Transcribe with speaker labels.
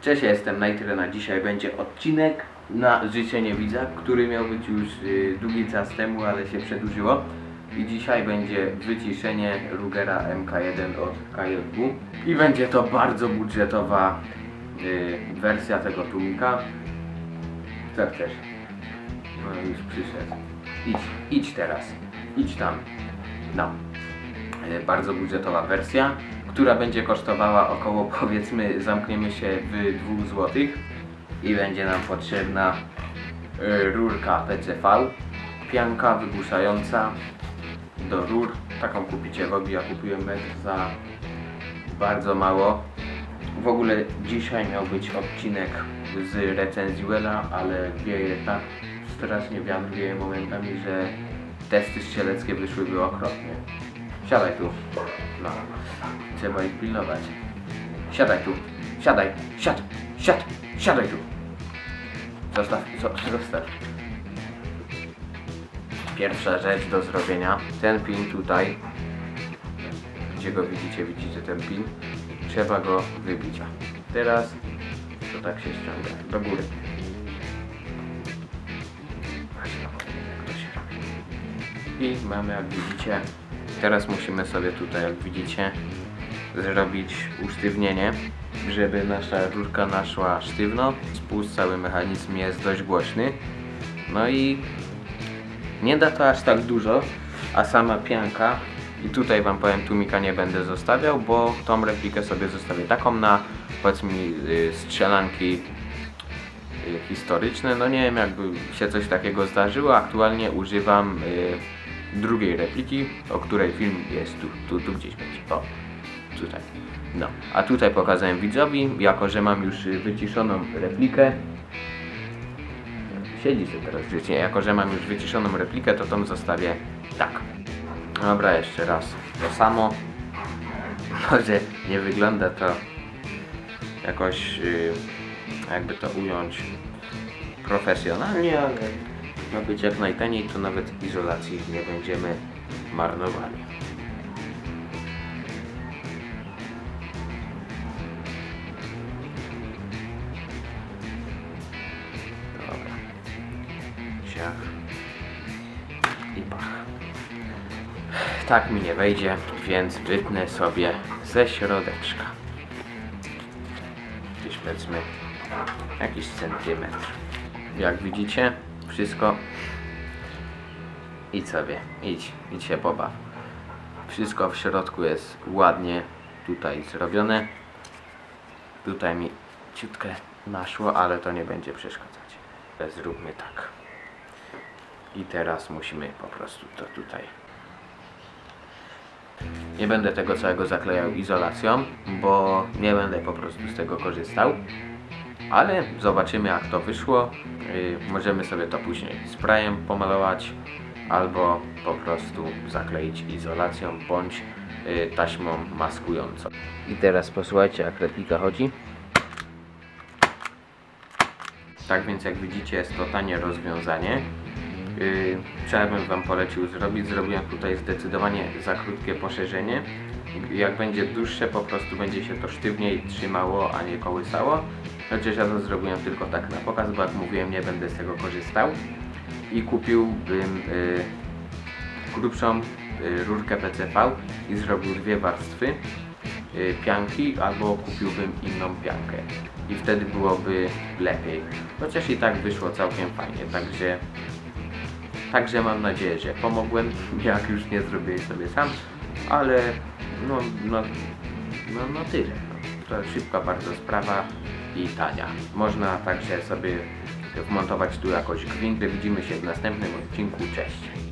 Speaker 1: Cześć, ja jestem Nightrena. Dzisiaj będzie odcinek na życzenie widza, który miał być już y, długi czas temu, ale się przedłużyło. I dzisiaj będzie wyciszenie Rugera MK1 od KJW. I będzie to bardzo budżetowa y, wersja tego tłumika. Co chcesz? No już przyszedł. Idź, idź teraz. Idź tam. No. E, bardzo budżetowa wersja, która będzie kosztowała około powiedzmy zamkniemy się w 2 zł i będzie nam potrzebna e, rurka PCV, pianka wygłuszająca do rur, taką kupicie w Obi, ja kupiłem metr za bardzo mało. W ogóle dzisiaj miał być odcinek z recenzji Wella, ale wieje tak strasznie wiatr wieje momentami, że testy strzeleckie wyszłyby okropnie. Siadaj tu. No. Trzeba ich pilnować. Siadaj tu. Siadaj. Siad. Siad. Siadaj tu. Zostaw. zo- Zostaw. Pierwsza rzecz do zrobienia. Ten pin tutaj. Gdzie go widzicie? Widzicie ten pin? Trzeba go wybić. Teraz to tak się ściąga. Do góry. Robi. I mamy, jak widzicie, teraz musimy sobie tutaj, jak widzicie, zrobić usztywnienie, żeby nasza rurka naszła sztywno. Spust, cały mechanizm jest dość głośny. No i nie da to aż tak dużo, a sama pianka, i tutaj wam powiem, tłumika nie będę zostawiał, bo tą replikę sobie zostawię taką na, powiedzmy, y, strzelanki y, historyczne. No nie wiem, jakby się coś takiego zdarzyło. Aktualnie używam y, drugiej repliki, o której film jest tu, tu, tu gdzieś będzie. O, tutaj. No, a tutaj pokazałem widzowi, jako że mam już y, wyciszoną replikę. Siedzi sobie teraz grzecznie. Jako, że mam już wyciszoną replikę, to tą zostawię tak. Dobra, jeszcze raz. To samo. Może nie wygląda to jakoś, yy, jakby to ująć, profesjonalnie, ale ma być jak najtaniej, to nawet izolacji nie będziemy marnowali. Dobra. Ciach. I pach. Tak mi nie wejdzie, więc wytnę sobie ze środeczka. Gdzieś powiedzmy jakiś centymetr. Jak widzicie, wszystko idź sobie, idź, idź się pobaw. Wszystko w środku jest ładnie tutaj zrobione. Tutaj mi ciutkę naszło, ale to nie będzie przeszkadzać. Zróbmy tak. I teraz musimy po prostu to tutaj. Nie będę tego całego zaklejał izolacją, bo nie będę po prostu z tego korzystał. Ale zobaczymy jak to wyszło. Yy, możemy sobie to później sprayem pomalować albo po prostu zakleić izolacją bądź yy, taśmą maskującą. I teraz posłuchajcie jak replika chodzi. Tak więc jak widzicie jest to tanie rozwiązanie. Yy, co bym Wam polecił zrobić? Zrobiłem tutaj zdecydowanie za krótkie poszerzenie. Jak będzie dłuższe, po prostu będzie się to sztywniej trzymało, a nie kołysało. Chociaż ja to zrobiłem tylko tak na pokaz, bo jak mówiłem, nie będę z tego korzystał. I kupiłbym yy, grubszą yy, rurkę PCV i zrobił dwie warstwy yy, pianki, albo kupiłbym inną piankę. I wtedy byłoby lepiej. Chociaż i tak wyszło całkiem fajnie, także Także mam nadzieję, że pomogłem, jak już nie zrobiłeś sobie sam, ale no, no, no, no tyle. To szybka bardzo sprawa i tania. Można także sobie wmontować tu jakoś gwinty. Widzimy się w następnym odcinku. Cześć!